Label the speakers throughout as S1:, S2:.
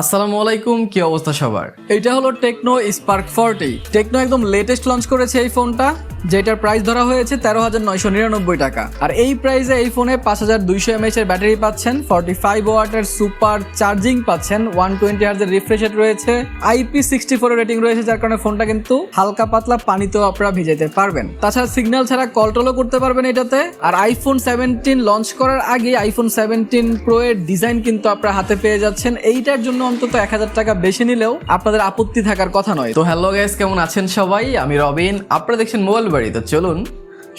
S1: আসসালামু আলাইকুম, কি অবস্থা সবার? এটা হলো টেকনো স্পার্ক ফোরটি টেকনো একদম লেটেস্ট লঞ্চ করেছে এই ফোনটা যেটার প্রাইস ধরা হয়েছে তেরো হাজার নয়শো নিরানব্বই টাকা। আর এই প্রাইসে এই ফোনে পাঁচ হাজার দুইশো এমএইচ এর ব্যাটারি পাচ্ছেন ফর্টি ফাইভ ওয়াটের সুপার চার্জিং পাচ্ছেন ওয়ান টোয়েন্টি হার্জের রিফ্রেশ রয়েছে আইপি সিক্সটি ফোর রেটিং রয়েছে, যার কারণে ফোনটা কিন্তু হালকা পাতলা পানিতেও আপনারা ভিজাইতে পারবেন। তাছাড়া সিগন্যাল ছাড়া কল টলও করতে পারবেন এটাতে। আর আইফোন সেভেন্টিন লঞ্চ করার আগে আইফোন সেভেন্টিন প্রো এর ডিজাইন কিন্তু আপনারা হাতে পেয়ে যাচ্ছেন। এইটার জন্য অন্তত এক হাজার টাকা বেশি নিলেও আপনাদের আপত্তি থাকার কথা নয়। তো হ্যালো গাইস কেমন আছেন সবাই? আমি রবিন, আপনারা দেখছেন মোবাইল বাড়ি। তো চলুন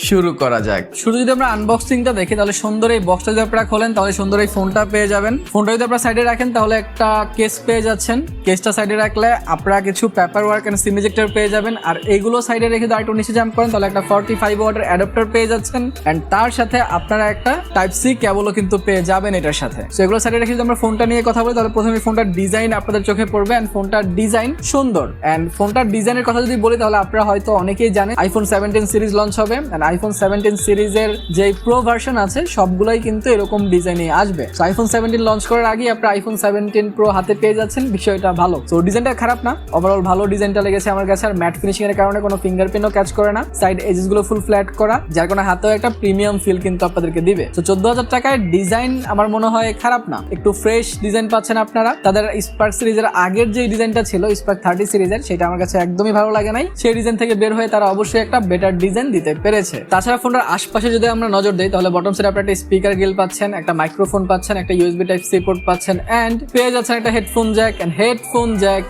S1: শুরু করা যাক। শুরু যদি আমরা আনবক্সিংটা দেখি, তাহলে সুন্দর এই বক্সটা যদি আপনারা খোলেন, তাহলে সুন্দর এই ফোনটা পেয়ে যাবেন। ফোনটা যদি আপনারা সাইডে রাখেন, তাহলে একটা কেস পেয়ে যাচ্ছেন। কেসটা সাইডে রাখলে আপনারা কিছু paper work and SIM ejector পেয়ে যাবেন। আর এইগুলো সাইডে রেখে আরেকটু নিচে জাম্প করেন, তাহলে একটা ফর্টি ফাইভ ওয়াটের অ্যাডাপ্টার পেয়ে যাচ্ছেন। অ্যান্ড তার সাথে আপনারা একটা টাইপ সি কেবলও কিন্তু পেয়ে যাবেন এটার সাথে। তো এগুলো সাইডে রেখে যদি আমরা ফোনটা নিয়ে কথা বলি, তাহলে প্রথমে ফোনটার ডিজাইন আপনাদের চোখে পড়বে অ্যান্ড ফোনটার ডিজাইন সুন্দর। অ্যান্ড ফোনটার ডিজাইনের কথা যদি বলি, তাহলে আপনারা হয়তো অনেকেই জানেন আইফোন সেভেন্টিন সিরিজ লঞ্চ হবে। অ্যান্ড আইফোন সেভেন্টিন সিরিজের যে প্রো ভার্সন আছে, সবগুলোই কিন্তু এরকম ডিজাইনে আসবে। আইফোন সেভেন্টিন লঞ্চ করার আগে আপনার আইফোন সেভেন্টিন প্রো হাতে পেয়ে যাচ্ছেন, বিষয়টা ভালো। তো ডিজাইনটা খারাপ না। ওভারঅল ভালো ডিজাইনটা লেগেছে আমার কাছে, আর ম্যাট ফিনিশিং এর কারণে কোনো ফিঙ্গারপ্রিন্টও ক্যাচ করে না। সাইড এজেসগুলো ফুল ফ্ল্যাট করা, যার কোনো হাতেও একটা প্রিমিয়াম ফিল কিন্তু আপনাদেরকে দিবে। তো চোদ্দ হাজার টাকায় ডিজাইন আমার মনে হয় খারাপ না। একটু ফ্রেশ ডিজাইন পাচ্ছেন আপনারা। তাদের স্পার্ক সিরিজের আগের যে ডিজাইনটা ছিল স্পার্ক থার্টি সিরিজের, সেটা আমার কাছে একদমই ভালো লাগে নাই। সেই ডিজাইন থেকে বের হয়ে তারা অবশ্যই একটা বেটার ডিজাইন দিতে পেরেছে। তাছাড়া ফোনটার আশপাশে যদি আমরা নজর দিই, তাহলে বটম সাইডে আপনারা একটা স্পিকার গিল পাচ্ছেন, একটা মাইক্রোফোন পাচ্ছেন, একটা ইউএসবি টাইপ সি পোর্ট পাচ্ছেন এন্ড পেয়ে যাচ্ছেন একটা headphone jack and headphone jack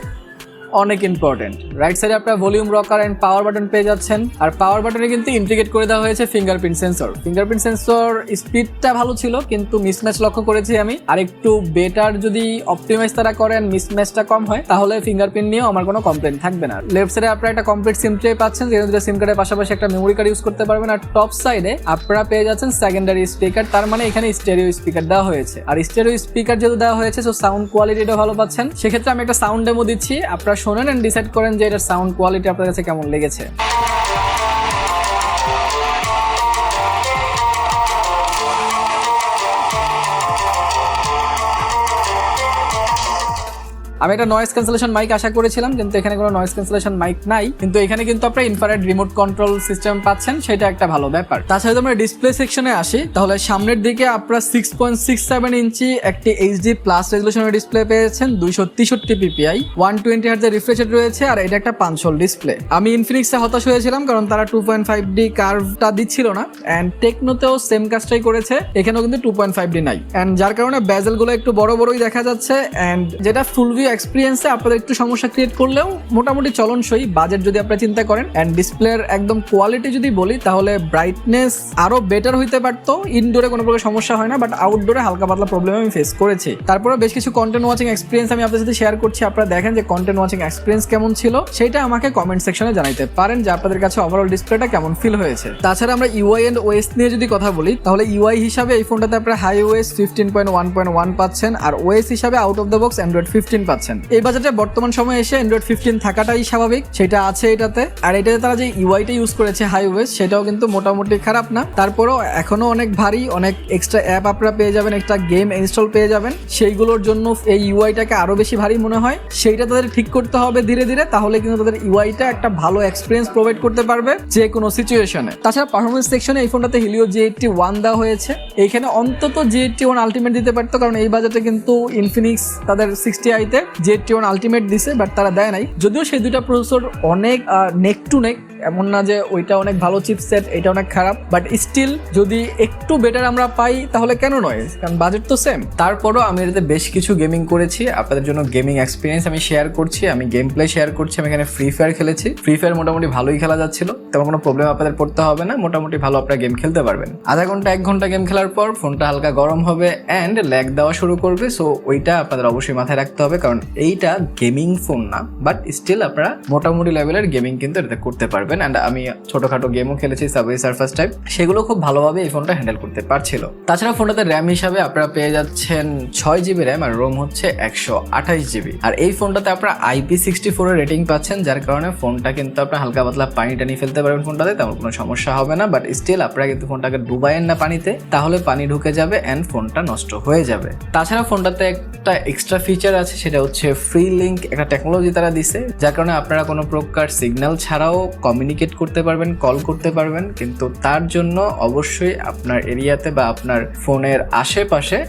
S1: অনেক ইম্পর্টেন্ট রাইট সাইডে আপনার volume rocker and power button পেয়ে যাচ্ছেন। আর পাওয়ার বাটনে কিন্তু ইন্টিগ্রেট করে দেওয়া হয়েছে ফিঙ্গারপ্রিন্ট সেন্সর ফিঙ্গারপ্রিন্ট সেন্সর স্পিডটা ভালো ছিল, কিন্তু মিসম্যাচ লক্ষ্য করেছি আমি। আর একটু বেটার যদি অপটিমাইজ তারা করেন মিসম্যাচটা কম হয়, তাহলে ফিঙ্গারপ্রিন্ট নিয়েও আমার কোনো কমপ্লেন থাকবে না। লেফট সাইডে আপনারা একটা কমপ্লিট সিম ট্রে পাচ্ছেন, যেখানে সিম কার্ডের পাশাপাশি একটা মেমোরি কার্ড ইউজ করতে পারবেন। আর টপ সাইডে আপনারা পেয়ে যাচ্ছেন সেকেন্ডারি স্পিকার তার মানে এখানে স্টেরিও স্পিকার দেওয়া হয়েছে। আর স্টেরিও স্পিকার যেহেতু দেওয়া হয়েছে সো সাউন্ড কোয়ালিটিটা ভালো পাচ্ছেন। সেক্ষেত্রে আমি একটা সাউন্ড ডেমো দিচ্ছি। আপনারা শোনেন অ্যান্ড ডিসাইড করেন যে এটার সাউন্ড কোয়ালিটি আপনার কাছে কেমন লেগেছে। আমি একটা নয়েস ক্যান্সেলেশন মাইক আশা করেছিলাম, কিন্তু এখানে কোনো নয়েস ক্যান্সেলেশন মাইক নাই। কিন্তু এখানে কিন্তু আপনারা ইনফ্রারেড রিমোট কন্ট্রোল সিস্টেম পাচ্ছেন, সেটা একটা ভালো ব্যাপার। তাছাড়া আমরা ডিসপ্লে সেকশনে আসি, তাহলে সামনের দিকে আপনারা six point six seven inch একটি এইচডি প্লাস রেজলিউশনের ডিসপ্লে পেয়েছেন, দুইশো তেষট্টি পিপিআই ওয়ান টোয়েন্টি হার্জের রিফ্রেশ রয়েছে, আর এটা একটা পাঁচশোল ডিসপ্লে আমি ইনফিনিক্সে হতাশ হয়েছিলাম, কারণ তারা টু পয়েন্ট ফাইভ ডি কার্ভটা দিচ্ছিল না অ্যান্ড টেকনোতেও সেম কাজটাই করেছে, এখানেও কিন্তু টু পয়েন্ট ফাইভ ডি নাই। অ্যান্ড যার কারণে ব্যাজেলগুলো একটু বড় বড়ই দেখা যাচ্ছে অ্যান্ড যেটা ফুল ভিউ এক্সপিরিয়েন্সে আপনাদের একটু সমস্যা ক্রিয়েট করলেও মোটামুটি চলনসই। বাজেট যদি আপনারা চিন্তা করেন অ্যান্ড ডিসপ্লের একদম কোয়ালিটি যদি বলি, তাহলে ব্রাইটনেস আরও বেটার হইতে পারতো। ইনডোরে কোনো প্রকার সমস্যা হয় না বাট আউটডোরে হালকা পাতলা প্রবলেম আমি ফেস করেছি। তারপরে বেশ কিছু কন্টেন্ট ওয়াচিং এক্সপিরিয়েন্স আমি আপনাদের সাথে শেয়ার করছি। আপনারা দেখেন যে কন্টেন্ট ওয়াচিং এক্সপিরিয়েন্স কেমন ছিল। সেটা আমাকে কমেন্ট সেকশনে জানাইতে পারেন যে আপনাদের কাছে ওভারঅল ডিসপ্লেটা কেমন ফিল হয়েছে। তাছাড়া আমরা ইউআই এন্ড ওএস নিয়ে যদি কথা বলি, তাহলে ইউআই হিসাবে এই ফোনটাতে আপনারা Hi OS fifteen point one point one পাচ্ছেন, আর ওএস হিসাবে out of the box Android fifteen পাচ্ছেন। এই বাজেটে বর্তমান সময়ে এসে অ্যান্ড্রয়েড ফিফটিন থাকাটাই স্বাভাবিক, সেটা আছে এটাতে। আর এটাতে তারা যে ইউআইটা ইউজ করেছে হাই ওয়েস সেটাও কিন্তু মোটামুটি খারাপ না। তারপরেও এখনও অনেক ভারী, অনেক এক্সট্রা অ্যাপ আপনারা পেয়ে যাবেন একটা গেম ইনস্টল পেয়ে যাবেন। সেইগুলোর জন্য এই ইউআইটাকে আরও বেশি ভারী মনে হয়। সেইটা তাদের ঠিক করতে হবে ধীরে ধীরে, তাহলে কিন্তু তাদের ইউআইটা একটা ভালো এক্সপিরিয়েন্স প্রোভাইড করতে পারবে যে কোনো সিচুয়েশনে তাছাড়া পারফরমেন্স সেকশনে এই ফোনটাতে হিলিও জি এইটটি ওয়ান দেওয়া হয়েছে। এইখানে অন্তত জি এইটটি ওয়ান আলটিমেট দিতে পারতো, কারণ এই বাজেটে কিন্তু ইনফিনিক্স তাদের সিক্সটি আইতে জি এইটটি ওয়ান আলটিমেট দিছে বাট তারা দেয় নাই। যদিও সেই দুইটা প্রসেসর অনেক নেক টু নেক এমন না যে ওইটা অনেক ভালো চিপসেট এটা অনেক খারাপ বাট স্টিল যদি একটু বেটার আমরা পাই, তাহলে কেন নয়? কারণ বাজেট তো সেম তারপরও আমি এটাতে বেশ কিছু গেমিং করেছি। আপনাদের জন্য গেমিং এক্সপিরিয়েন্স আমি শেয়ার করছি, আমি গেম প্লে শেয়ার করছি, আমি এখানে ফ্রি ফায়ার খেলেছি। ফ্রি ফায়ার মোটামুটি ভালোই খেলা যাচ্ছিল। তেমন কোনো প্রবলেম আপনাদের পড়তে হবে না, মোটামুটি ভালো আপনারা গেম খেলতে পারবেন। আধা ঘণ্টা, এক ঘণ্টা গেম খেলার পর ফোনটা হালকা গরম হবে অ্যান্ড ল্যাগ দেওয়া শুরু করবে সো ওইটা আপনাদের অবশ্যই মাথায় রাখতে হবে, কারণ এইটা গেমিং ফোন না বাট স্টিল আপনারা মোটামুটি লেভেলের গেমিং কিন্তু এটাতে করতে পারবেন। অ্যান্ড আমি ছোটখাটো গেমও খেলেছি সাবওয়ে সার্ফাস টাইপ সেগুলো খুব ভালোভাবে এই ফোনটা হ্যান্ডেল করতে পারছিল। তাছাড়া ফোনটাতে র্যাম হিসাবে আপনারা পেয়ে যাচ্ছেন ছয় জিবি র্যাম আর রোম হচ্ছে একশো আঠাইশ জিবি আর এই ফোনটাতে আপনারা আইপি সিক্সটি ফোরের রেটিং পাচ্ছেন, যার কারণে ফোনটা কিন্তু আপনার হালকা পাতলা পানি টানি ফেলতে পারবেন ফোনটাতে তেমন কোনো সমস্যা হবে না। বাট স্টিল আপনারা কিন্তু ফোনটাকে ডুবাইয়েন না পানিতে, তাহলে পানি ঢুকে যাবে অ্যান্ড ফোনটা নষ্ট হয়ে যাবে। তাছাড়া ফোনটাতে একটা এক্সট্রা ফিচার আছে, সেটা হচ্ছে ফ্রি লিঙ্ক একটা টেকনোলজি তারা দিছে, যার কারণে আপনারা কোনো প্রকার সিগন্যাল ছাড়াও কমিউনিকেট করতে পারবেন কল করতে পারবেন। কিন্তু তার জন্য অবশ্যই আপনার এরিয়াতে বা আপনার ফোনের আশেপাশে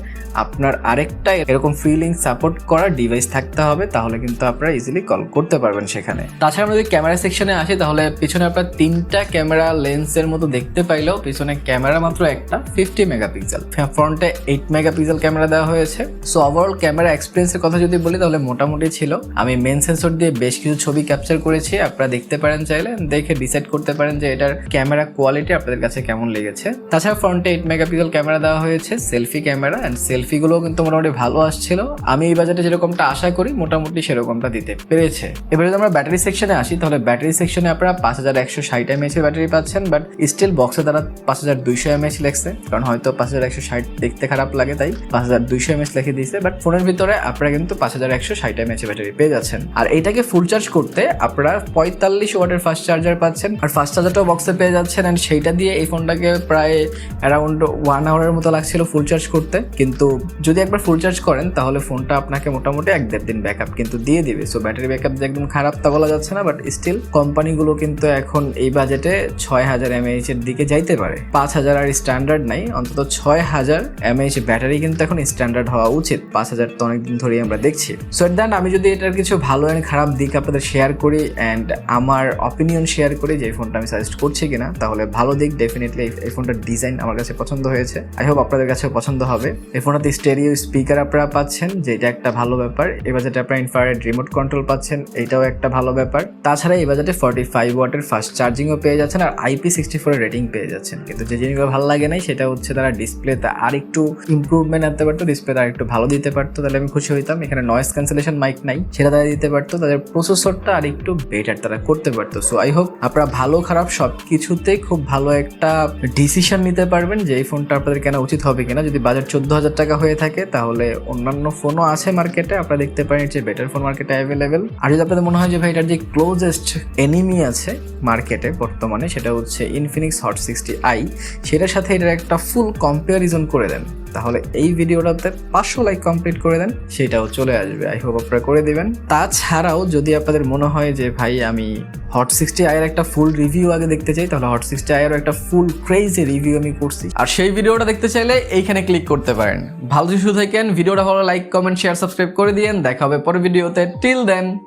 S1: আপনার আরেকটা এরকম লিঙ্ক সাপোর্ট করা ডিভাইস থাকতে হবে, তাহলে কিন্তু আপনারা ইজিলি কল করতে পারবেন সেখানে। তাছাড়া আমরা যদি ক্যামেরা সেকশনে আসি, তাহলে পিছনে আপনার তিনটা ক্যামেরা লেন্সের মতো দেখতে পাইলেও পিছনে ক্যামেরা মাত্র একটা ফিফটি মেগাপিক্সেল ফ্রন্টে এইট মেগাপিক্সেল ক্যামেরা দেওয়া হয়েছে। সো ওভারঅল ক্যামেরা এক্সপিরিয়েন্সের কথা যদি বলি তাহলে মোটামুটি ছিল। আমি মেন সেন্সর দিয়ে বেশ কিছু ছবি ক্যাপচার করেছি। আপনারা দেখতে পারেন চাইলে, দেখে ডিসাইড করতে পারেন যে এটার ক্যামেরা কোয়ালিটি আপনাদের কাছে কেমন লেগেছে। তাছাড়া ফ্রন্টে এইট মেগাপিক্সেল ক্যামেরা দেওয়া হয়েছে সেলফি ক্যামেরা অ্যান্ড সেলফিগুলো কিন্তু মোটামুটি ভালো আসছিল। আমি এই বাজেটে যেরকমটা আশা করি, মোটামুটি সেরকমটা দিতে পেরেছে। এবারে যদি আমরা ব্যাটারি সেকশনে আসি, তাহলে ব্যাটারি সেকশনে আপনারা পাঁচ হাজার একশো ষাট এমএএচ এর ব্যাটারি পাচ্ছেন বাট স্টিল বক্সে তারা পাঁচ হাজার দুইশো এমএএচ লেখছে। কারণ হয়তো পাঁচ হাজার একশো ষাট দেখতে খারাপ লাগে, তাই পাঁচ হাজার দুইশো এমএএচ লিখে দিয়েছে বাট ফোনের ভিতরে আপনারা কিন্তু পাঁচ হাজার একশো ষাট এমএএচ ব্যাটারি পেয়ে যাচ্ছেন। আর এটাকে ফুল চার্জ করতে আপনারা পঁয়তাল্লিশ ওয়াটের ফাস্ট চার্জার পাচ্ছেন। আর ফাস্ট চার্জারটাও বক্সে পেয়ে যাচ্ছেন। অ্যান্ড সেইটা দিয়ে এই ফোনটাকে প্রায় অ্যারাউন্ড ওয়ান আওয়ারের মতো লাগছিল ফুল চার্জ করতে। কিন্তু যদি একবার ফুল চার্জ করেন, তাহলে ফোনটা আপনাকে মোটামুটি এক দেড় দিন ব্যাকআপ কিন্তু দিয়ে দিবে। সো ব্যাটারি ব্যাকআপ যে একদম খারাপ তা বলা যাচ্ছে না বাট স্টিল কোম্পানিগুলো কিন্তু এখন এই বাজেটে ছয় হাজার এমএইচ এর দিকে যাইতে পারে। পাঁচ হাজার আর স্ট্যান্ডার্ড নাই, অন্তত ছয় হাজার এমএইচ ব্যাটারি কিন্তু এখন স্ট্যান্ডার্ড হওয়া উচিত। পাঁচ হাজার তো অনেকদিন ধরেই আমরা দেখছি। সো দেন আমি যদি এটার কিছু ভালো অ্যান্ড খারাপ দিক আপনাদের শেয়ার করি অ্যান্ড আমার অপিনিয়ন শেয়ার করি যে এই ফোনটা আমি সাজেস্ট করছি কিনা, তাহলে ভালো দিক ডেফিনেটলি এই ফোনটার ডিজাইন আমার কাছে পছন্দ হয়েছে। আই হোপ আপনাদের কাছেও পছন্দ হবে। এই ফোনটাতে স্টেরিও স্পিকার আপনারা পাচ্ছেন যেটা একটা ভালো ব্যাপার। এই বাজেটে আপনারা ইনফ্রারেড রিমোট কন্ট্রোল পাচ্ছেন, এটাও একটা ভালো ব্যাপার। তাছাড়া এই বাজেটে ফর্টি ফাইভ ওয়াটের ফাস্ট চার্জিংও পেয়ে যাচ্ছেন আর আইপি সিক্সটি ফোরের রেটিং পেয়ে যাচ্ছেন। কিন্তু যে জিনিসগুলো ভালো লাগে নাই, সেটা হচ্ছে তারা ডিসপ্লেতে আর একটু ইম্প্রুভমেন্ট আনতে পারতো ডিসপ্লেতে আর একটু ভালো দিতে পারতো। তাহলে আমি খুশি হইতাম। এখানে নয়েস ক্যান্সেলেশন মাইক নাই, সেটা তারা দিতে পারতো, তাদের প্রসেসরটা আর একটু বেটার তারা করতে পারতো। সো আই হোপ আপনারা ভালো, খারাপ সব কিছুতেই খুব ভালো একটা ডিসিশন নিতে পারবেন যে এই ফোনটা আপনাদের কেনা উচিত হবে কিনা। যদি বাজার চোদ্দ হাজার টাকা হয়ে থাকে, তাহলে অন্যান্য ফোনও আছে মার্কেটে আপনারা দেখতে পারেন যে বেটার ফোন মার্কেটে অ্যাভেলেবেল আর যদি আপনাদের মনে হয় যে ভাই এটার যে ক্লোজেস্ট এনিমি আছে মার্কেটে বর্তমানে, সেটা হচ্ছে ইনফিনিক্স হট সিক্সটি আই সেটার সাথে এটার একটা ফুল কম্পারিজন করে দেন। তাহলে এই ভিডিওটাতে পাঁচশো লাইক কমপ্লিট করে দেন, সেটাও চলে আসবে। আই হোপ আপনারা করে দিবেন। তাছাড়াও যদি আপনাদের মনে হয় যে, ভাই, আমি হট সিক্সটি আয়ের একটা ফুল রিভিউ আগে দেখতে চাই, তাহলে হট সিক্সটি আয়েরও একটা ফুল ক্রেজি রিভিউ আমি করছি। আর সেই ভিডিওটা দেখতে চাইলে এইখানে ক্লিক করতে পারেন। ভালো শিশু থাকেন, ভিডিওটা ভালো লাইক কমেন্ট শেয়ার সাবস্ক্রাইব করে দিয়েন। দেখা হবে পরের ভিডিওতে। টিল দেন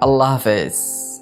S1: আল্লাহ হাফেজ।